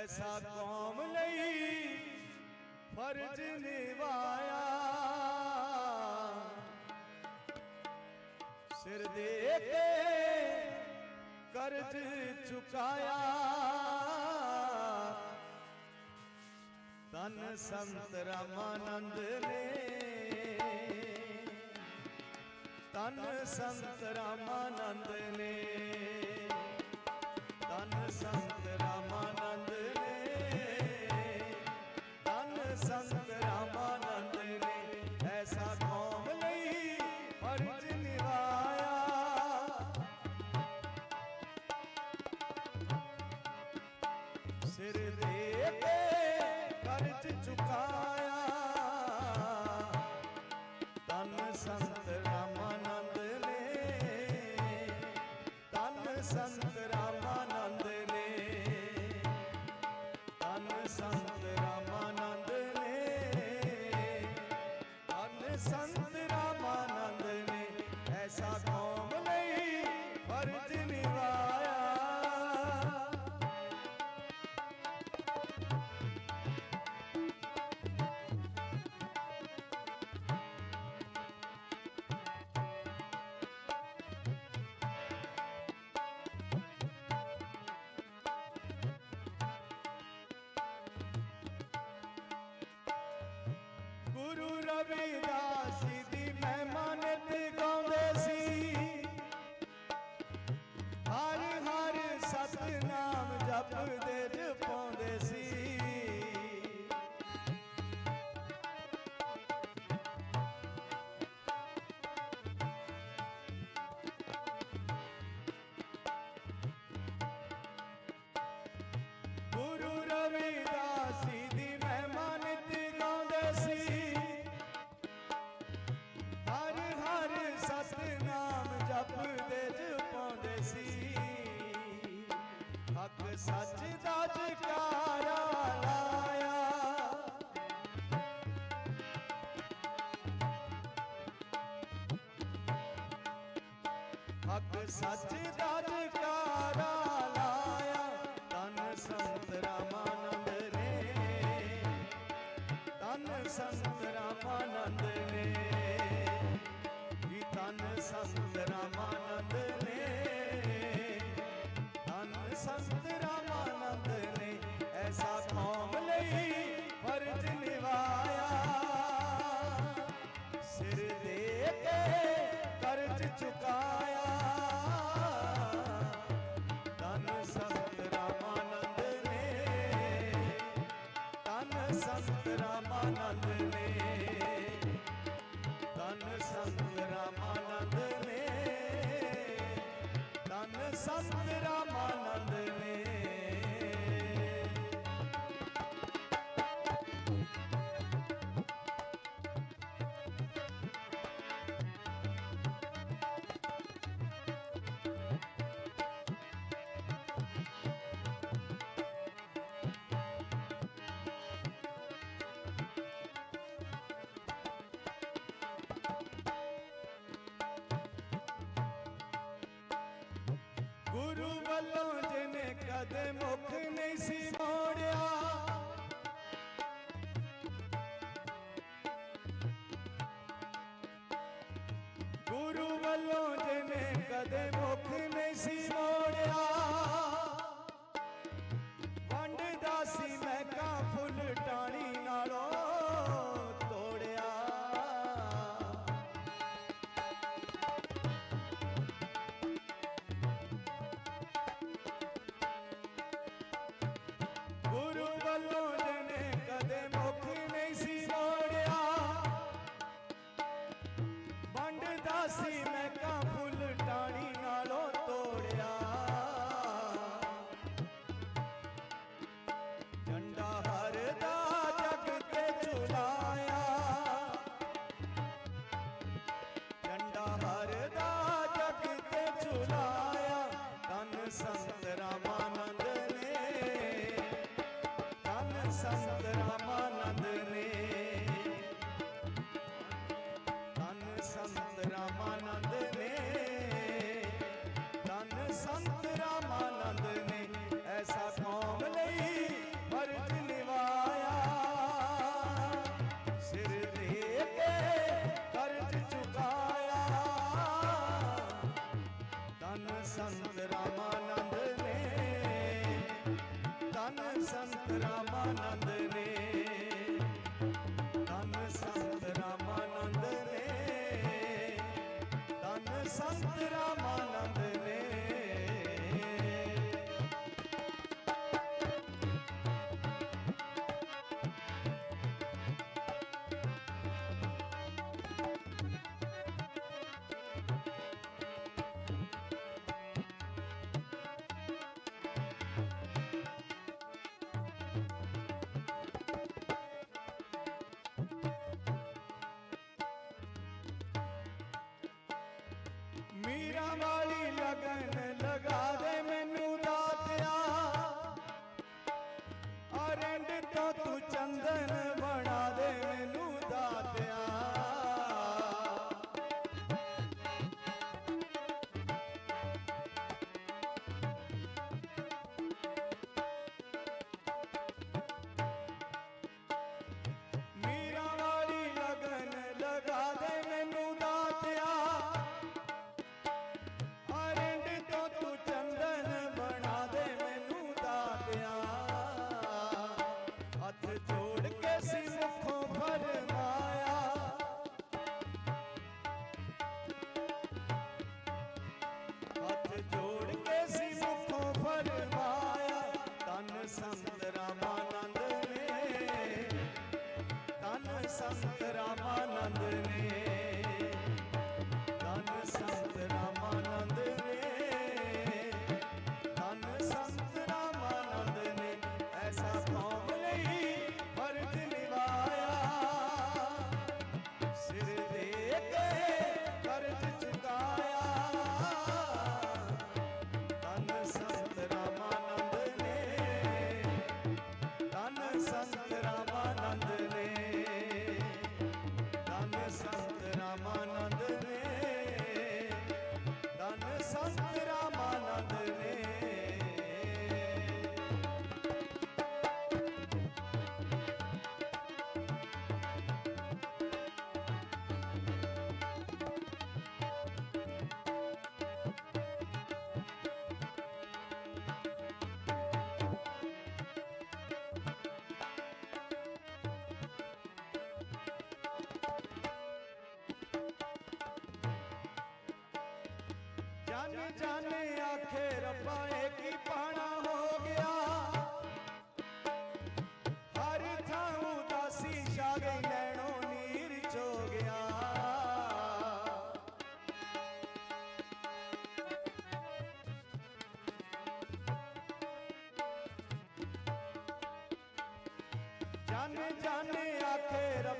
ਐਸਾ ਕੌਮ ਲਈ ਫਰਜ਼ ਨਿਭਾਇਆ ਸਿਰ ਦੇ ਕੇ ਕਰਜ਼ ਚੁਕਾਇਆ ਤਨ ਸੰਤ ਰਾਮਾਨੰਦ ਨੇ ਤਨ ਸੰਤ ਰਾਮਾਨੰਦ ਨੇ ਤਨ ਸੰਤ ਰਾਮ ਤਨ ਰਵਿਦਾਸ ਜੀ ਦੀ ਮਹਿਮਾ ਗਾਉਂਦੇ ਸੀ। ਹਰ ਹਰ ਸਤਨਾਮ ਜਪਦੇ ਜਪਾਉਂਦੇ ਸੀ। ਗੁਰੂ ਰਵਿਦਾਸ ਦੀ ਮਹਿਮਾ ਨਿਤ ਗਾਉਂਦੇ ਸੀ। ਸੱਚ ਦਾ ਜਕਾਰਾ ਲਾਇਆ। ਹੱਕ ਸੱਚ ਦਾ ਜਕਾਰਾ ਲਾਇਆ ਤਨ ਸੰਤ ਰਾਮਾਨੰਦ ਨੇ। ਤਨ ਸੰਤ ਤਨ ਗੁਰੂ ਵੱਲੋਂ ਜਿਨੇ ਕਦੇ ਮੁਖ ਨਹੀਂ ਸੀ ਮੋੜਿਆ। ਗੁਰੂ ਵੱਲੋਂ ਜਿਨੇ ਕਦੇ ਮੁਖ ਨਹੀਂ ਸੀ ਮੋੜਿਆ ਸੰਤ ਰਾਮਾਨੰਦ ਨੇ। ਤਨ ਸੰਤ ਰਾਮਾਨੰਦ ਨੇ। ਤਨ ਸੰਤ ਸੰਤ ਰਾਮਾਨੰਦ ਲਗਨ ਲਗਾ ਦੇ ਮੈਨੂੰ ਦਾਤਿਆ। ਅਰੰਡ ਤੋਂ ਤੂੰ ਚੰਦਨ। संत जाने आखे रब्बा एक ही पाना हो गया। हर था उदासी छा गई नैनो नीर चो गया। जाने जाने आखे रब्बा